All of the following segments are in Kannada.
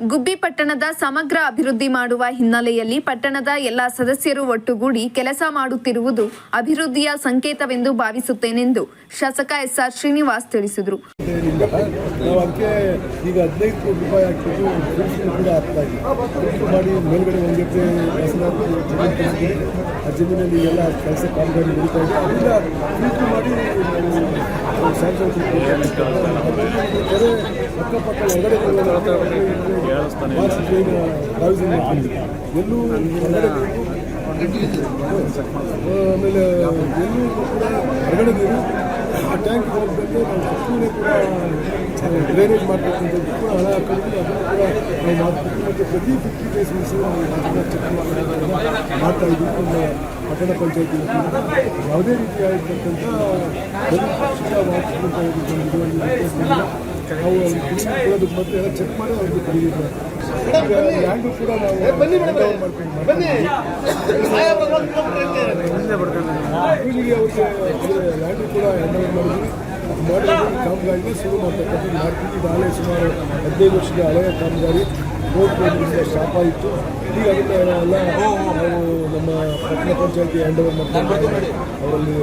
ಗುಬ್ಬಿ ಪಟ್ಟಣದ ಸಮಗ್ರ ಅಭಿವೃದ್ಧಿ ಮಾಡುವ ಹಿನ್ನೆಲೆಯಲ್ಲಿ ಪಟ್ಟಣದ ಎಲ್ಲ ಸದಸ್ಯರು ಒಟ್ಟುಗೂಡಿ ಕೆಲಸ ಮಾಡುತ್ತಿರುವುದು ಅಭಿವೃದ್ಧಿಯ ಸಂಕೇತವೆಂದು ಭಾವಿಸುತ್ತೇನೆಂದು ಶಾಸಕ ಎಸ್ಆರ್ ಶ್ರೀನಿವಾಸ್ ತಿಳಿಸಿದರು. ಮಾಡಿ ಎಲ್ಲ ಆಮೇಲೆ ಎಲ್ಲೂ ಕೂಡ ಹೊರಗಡೆ ಆ ಟ್ಯಾಂಕ್ ಹೋಗ್ಬೇಕು ನಾವು ಸುಮ್ಮನೆ ಕೂಡ ಡ್ರೈನೇಜ್ ಮಾಡಬೇಕಂತ ಕೂಡ ಹಣ ಹಾಕೊಂಡು ಅದನ್ನು ಕೂಡ ನಾವು ಮಾಡ್ತೀವಿ ಮತ್ತು ಪ್ರತಿ ಫಿಫ್ಟಿ ಡೇಸ್ ಮೀಸಲು ನಾವು ಚೆಕ್ ಮಾಡೋದನ್ನ ಮಾಡ್ತಾ ಇದ್ದೀವಿ ಪಟ್ಟಣ ಪಂಚಾಯತಿ ಯಾವುದೇ ರೀತಿಯಾಗಿರ್ತಕ್ಕಂಥ ಕೂಡ ನಾವು ಲ್ಯಾಂಡ್ ಕೂಡ ಮಾಡಿ ಕಾಮಗಾರಿನ ಶುರು ಮಾಡ್ತಕ್ಕಂಥದ್ದು ಮಾಡ್ತೀವಿ ಇದು ಹಳೆ ಸುಮಾರು ಹದಿನೈದು ವರ್ಷದ ಹಳೆಯ ಕಾಮಗಾರಿ ಸ್ಟಾಪ್ ಆಯಿತು ಈಗ ಅದಕ್ಕೆ ಎಲ್ಲ ನಾವು ನಮ್ಮ ಪಟ್ಟಣ ಪಂಚಾಯತಿ ಹ್ಯಾಂಡ್ ಓವರ್ ಮಾಡ್ಕೊಂಡು ಅವರಲ್ಲಿ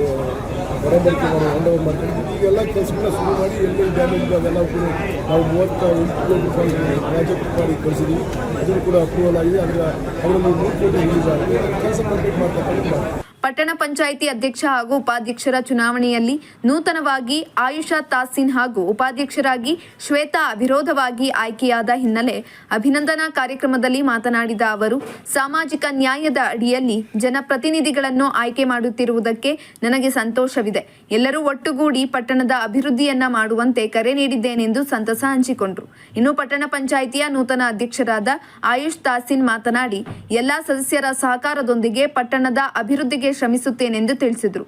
ಹೊರಬರಿಕೆ ಮಾಡಿ ಹ್ಯಾಂಡ್ ಓವರ್ ಮಾಡ್ಕೊಂಡು ಈಗೆಲ್ಲ ಕೆಲಸಗಳನ್ನ ಶುರು ಮಾಡಿ ಎಲ್ಲಿ ಡ್ಯಾಮೇಜ್ ಅದೆಲ್ಲ ಕೂಡ ನಾವು ಮೂವತ್ತ ಎಂಟು ಕೋಟಿ ರೂಪಾಯಿ ಪ್ರಾಜೆಕ್ಟ್ ಮಾಡಿ ಕಳಿಸಿದ್ದೀವಿ ಅದನ್ನು ಕೂಡ ಅಪ್ರೂವಲ್ ಆಗಿದೆ. ಅದರ ಅವರಲ್ಲಿ ಮೂರು ಕೋಟಿ ರಿಲೀಸ್ ಆಗಿದೆ. ಕೆಲಸ ಕಂಪ್ಲೀಟ್ ಮಾಡ್ತಕ್ಕಂಥ ಪಟ್ಟಣ ಪಂಚಾಯಿತಿ ಅಧ್ಯಕ್ಷ ಹಾಗೂ ಉಪಾಧ್ಯಕ್ಷರ ಚುನಾವಣೆಯಲ್ಲಿ ನೂತನವಾಗಿ ಆಯುಷಾ ತಾಸಿನ್ ಹಾಗೂ ಉಪಾಧ್ಯಕ್ಷರಾಗಿ ಶ್ವೇತಾ ಅವಿರೋಧವಾಗಿ ಆಯ್ಕೆಯಾದ ಹಿನ್ನೆಲೆ ಅಭಿನಂದನಾ ಕಾರ್ಯಕ್ರಮದಲ್ಲಿ ಮಾತನಾಡಿದ ಅವರು, ಸಾಮಾಜಿಕ ನ್ಯಾಯದ ಅಡಿಯಲ್ಲಿ ಜನಪ್ರತಿನಿಧಿಗಳನ್ನು ಆಯ್ಕೆ ಮಾಡುತ್ತಿರುವುದಕ್ಕೆ ನನಗೆ ಸಂತೋಷವಿದೆ. ಎಲ್ಲರೂ ಒಟ್ಟುಗೂಡಿ ಪಟ್ಟಣದ ಅಭಿವೃದ್ಧಿಯನ್ನ ಮಾಡುವಂತೆ ಕರೆ ನೀಡಿದ್ದೇನೆಂದು ಸಂತಸ ಹಂಚಿಕೊಂಡರು. ಇನ್ನು ಪಟ್ಟಣ ಪಂಚಾಯಿತಿಯ ನೂತನ ಅಧ್ಯಕ್ಷರಾದ ಆಯುಷ್ ತಾಸಿನ್ ಮಾತನಾಡಿ, ಎಲ್ಲಾ ಸದಸ್ಯರ ಸಹಕಾರದೊಂದಿಗೆ ಪಟ್ಟಣದ ಅಭಿವೃದ್ಧಿಗೆ ಶ್ರಮಿಸುತ್ತೇನೆಂದು ತಿಳಿಸಿದರು.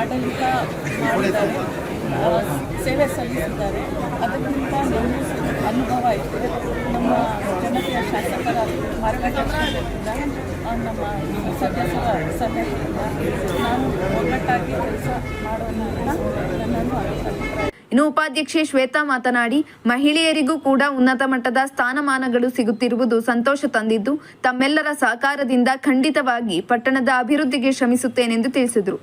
ಆಡಳಿತ ಸೇವೆ ಸಲ್ಲಿಸಿದ್ದಾರೆ. ಅದಕ್ಕಿಂತ ನಮ್ಮ ಅನುಭವ ಇದೆ. ನಮ್ಮ ಜನತೆಯ ಶಾಸಕರ ಮಾರ್ಗದರ್ಶನದಿಂದ ನಮ್ಮ ಸದಸ್ಯರ ಸಲಹೆಯಿಂದ ನಾನು ಒಗ್ಗಟ್ಟಾಗಿ ಕೆಲಸ ಮಾಡೋಣ ನನ್ನನ್ನು ಅಭಿಪ್ರಾಯ ಇನ್ನು ಉಪಾಧ್ಯಕ್ಷೆ ಶ್ವೇತಾ ಮಾತನಾಡಿ, ಮಹಿಳೆಯರಿಗೂ ಕೂಡ ಉನ್ನತ ಮಟ್ಟದ ಸ್ಥಾನಮಾನಗಳು ಸಿಗುತ್ತಿರುವುದು ಸಂತೋಷ ತಂದಿದ್ದು, ತಮ್ಮೆಲ್ಲರ ಸಹಕಾರದಿಂದ ಖಂಡಿತವಾಗಿ ಪಟ್ಟಣದ ಅಭಿವೃದ್ಧಿಗೆ ಶ್ರಮಿಸುತ್ತೇನೆಂದು ತಿಳಿಸಿದರು.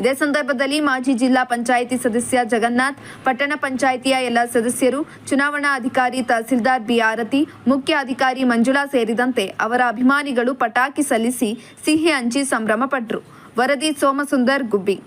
ಇದೇ ಸಂದರ್ಭದಲ್ಲಿ ಮಾಜಿ ಜಿಲ್ಲಾ ಪಂಚಾಯಿತಿ ಸದಸ್ಯ ಜಗನ್ನಾಥ್, ಪಟ್ಟಣ ಪಂಚಾಯಿತಿಯ ಎಲ್ಲ ಸದಸ್ಯರು, ಚುನಾವಣಾ ಅಧಿಕಾರಿ ತಹಸೀಲ್ದಾರ್ ಬಿ ಆರತಿ, ಮುಖ್ಯ ಅಧಿಕಾರಿ ಮಂಜುಳಾ ಸೇರಿದಂತೆ ಅವರ ಅಭಿಮಾನಿಗಳು ಪಟಾಕಿ ಸಲ್ಲಿಸಿ ಸಿಹಿ ಹಂಚಿ ಸಂಭ್ರಮ ಪಟ್ಟರು ವರದಿ ಸೋಮಸುಂದರ್ ಗುಬ್ಬಿ.